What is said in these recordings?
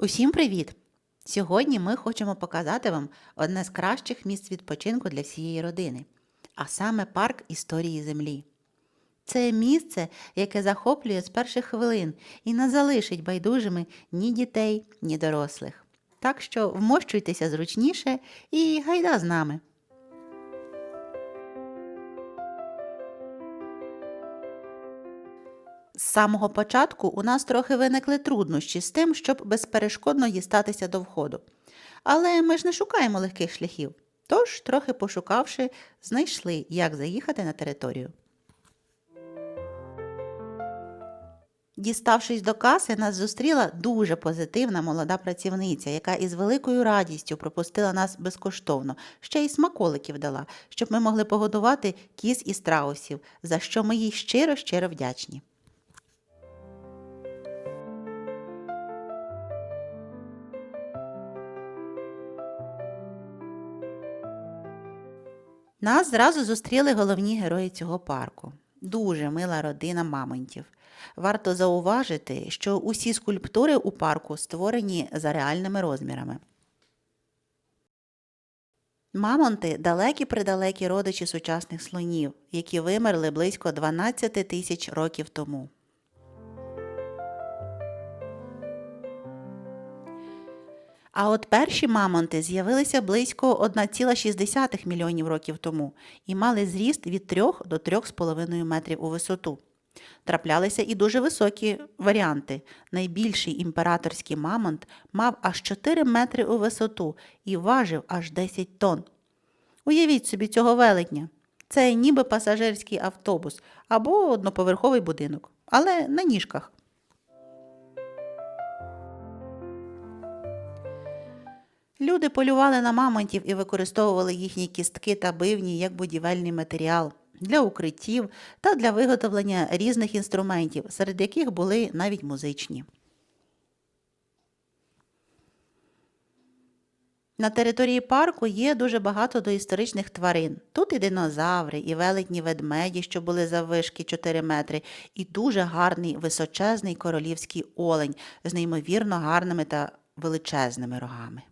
Усім привіт! Сьогодні ми хочемо показати вам одне з кращих місць відпочинку для всієї родини, а саме парк історії Землі. Це місце, яке захоплює з перших хвилин і не залишить байдужими ні дітей, ні дорослих. Так що вмощуйтеся зручніше і гайда з нами. З самого початку у нас трохи виникли труднощі з тим, щоб безперешкодно дістатися до входу. Але ми ж не шукаємо легких шляхів. Тож, трохи пошукавши, знайшли, як заїхати на територію. Діставшись до каси, нас зустріла дуже позитивна молода працівниця, яка із великою радістю пропустила нас безкоштовно, ще й смаколиків дала, щоб ми могли погодувати кіз і страусів, за що ми їй щиро-щиро вдячні. Нас зразу зустріли головні герої цього парку. Дуже мила родина мамонтів. Варто зауважити, що усі скульптури у парку створені за реальними розмірами. Мамонти далекі придалекі родичі сучасних слонів, які вимерли близько 12 тисяч років тому. А от перші мамонти з'явилися близько 1,6 мільйонів років тому і мали зріст від 3 до 3,5 метрів у висоту. Траплялися і дуже високі варіанти. Найбільший імператорський мамонт мав аж 4 метри у висоту і важив аж 10 тонн. Уявіть собі цього велетня. Це ніби пасажирський автобус або одноповерховий будинок, але на ніжках. Люди полювали на мамонтів і використовували їхні кістки та бивні як будівельний матеріал для укриттів та для виготовлення різних інструментів, серед яких були навіть музичні. На території парку є дуже багато доісторичних тварин. Тут і динозаври, і велетні ведмеді, що були заввишки 4 метри, і дуже гарний височезний королівський олень з неймовірно гарними та величезними рогами.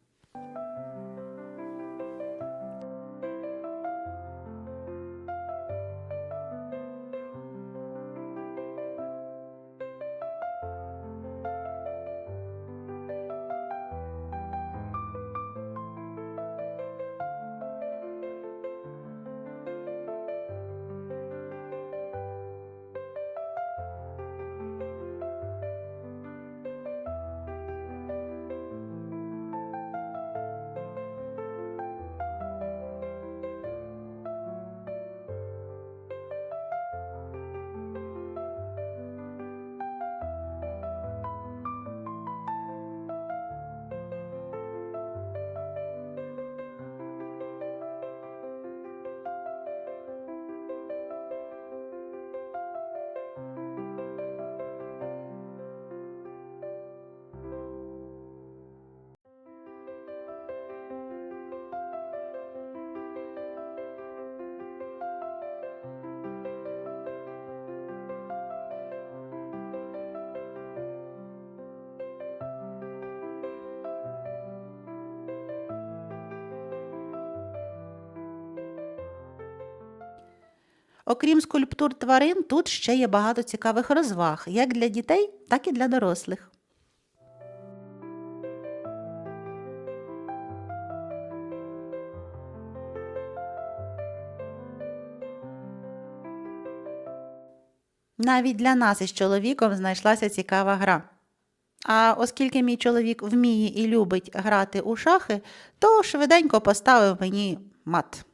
Окрім скульптур тварин, тут ще є багато цікавих розваг як для дітей, так і для дорослих. Навіть для нас із чоловіком знайшлася цікава гра. А оскільки мій чоловік вміє і любить грати у шахи, то швиденько поставив мені мат.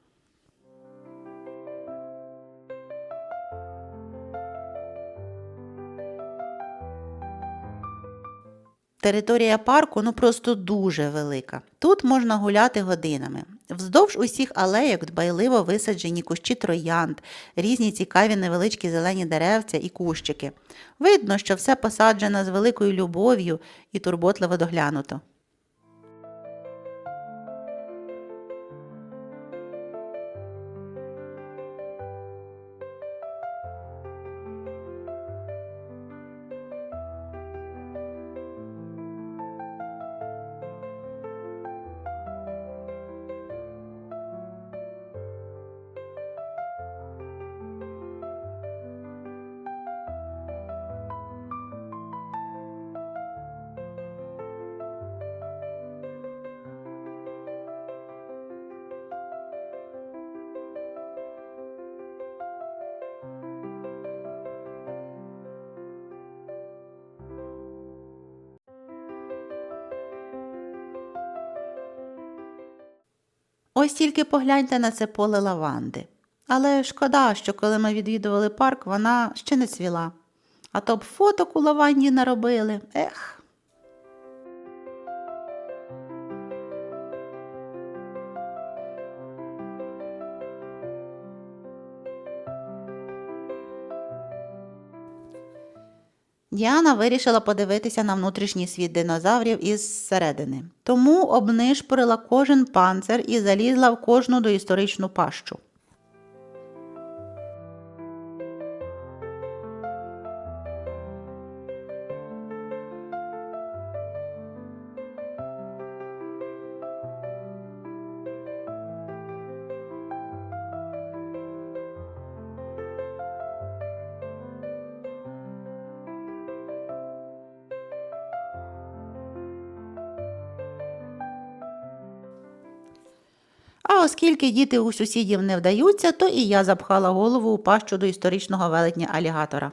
Територія парку ну просто дуже велика. Тут можна гуляти годинами. Вздовж усіх алейок дбайливо висаджені кущі троянд, різні цікаві невеличкі зелені деревця і кущики. Видно, що все посаджено з великою любов'ю і турботливо доглянуто. Ось тільки погляньте на це поле лаванди. Але шкода, що коли ми відвідували парк, вона ще не цвіла. А то б фоток у лаванді наробили. Ех. Діана вирішила подивитися на внутрішній світ динозаврів із середини. Тому обнишпорила кожен панцир і залізла в кожну доісторичну пащу. А оскільки діти у сусідів не вдаються, то і я запхала голову у пащу до історичного велетня алігатора.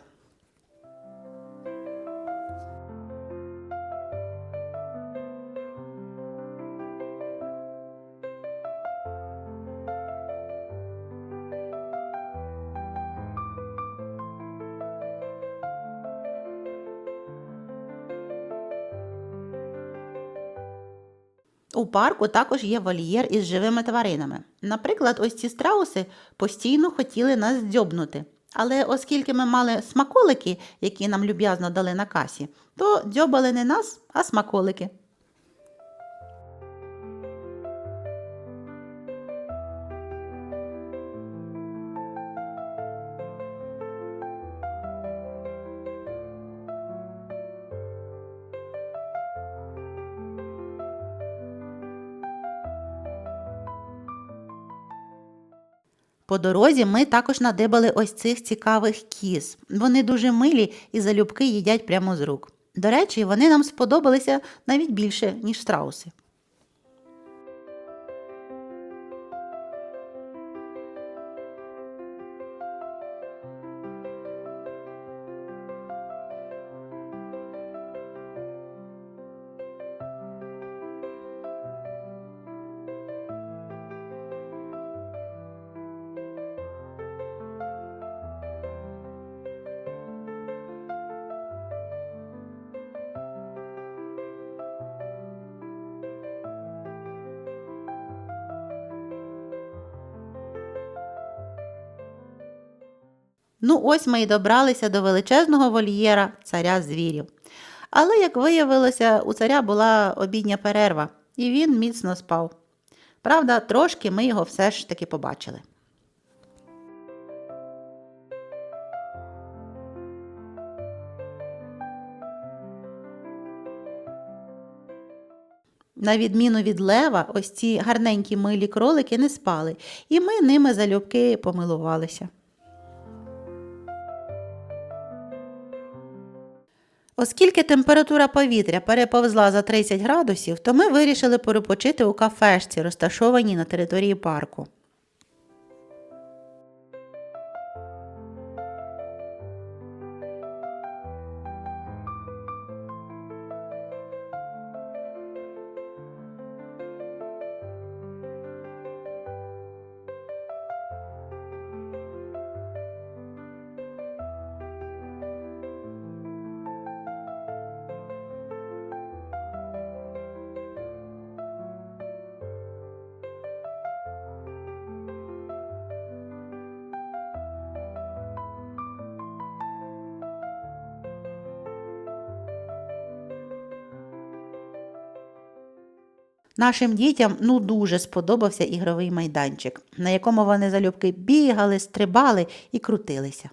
У парку також є вольєр із живими тваринами. Наприклад, ось ці страуси постійно хотіли нас дзьобнути. Але оскільки ми мали смаколики, які нам люб'язно дали на касі, то дзьобали не нас, а смаколики. По дорозі ми також надибали ось цих цікавих кіз. Вони дуже милі і залюбки їдять прямо з рук. До речі, вони нам сподобалися навіть більше, ніж страуси. Ну, ось ми й добралися до величезного вольєра царя звірів. Але, як виявилося, у царя була обідня перерва, і він міцно спав. Правда, трошки ми його все ж таки побачили. На відміну від лева, ось ці гарненькі милі кролики не спали, і ми ними залюбки помилувалися. Оскільки температура повітря переповзла за 30 градусів, то ми вирішили перепочити у кафешці, розташованій на території парку. Нашим дітям ну дуже сподобався ігровий майданчик, на якому вони залюбки бігали, стрибали і крутилися.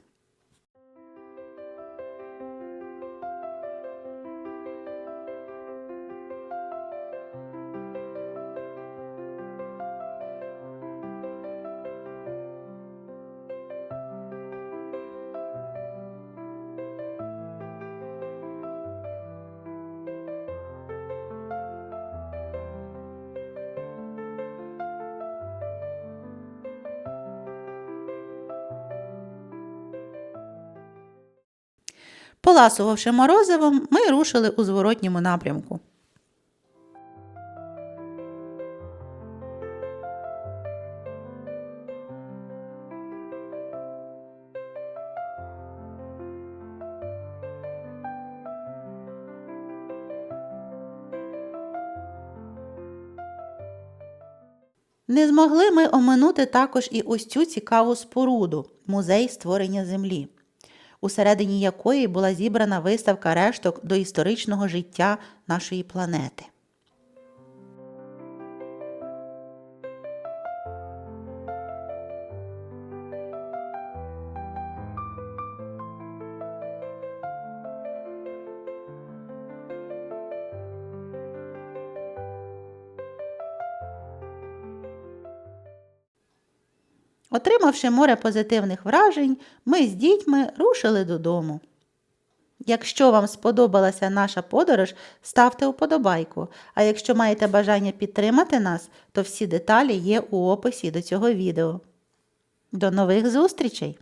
Поласувавши морозивом, ми рушили у зворотньому напрямку. Не змогли ми оминути також і ось цю цікаву споруду музей створення землі усередині якої була зібрана виставка решток до історичного життя нашої планети. Отримавши море позитивних вражень, ми з дітьми рушили додому. Якщо вам сподобалася наша подорож, ставте вподобайку. А якщо маєте бажання підтримати нас, то всі деталі є у описі до цього відео. До нових зустрічей!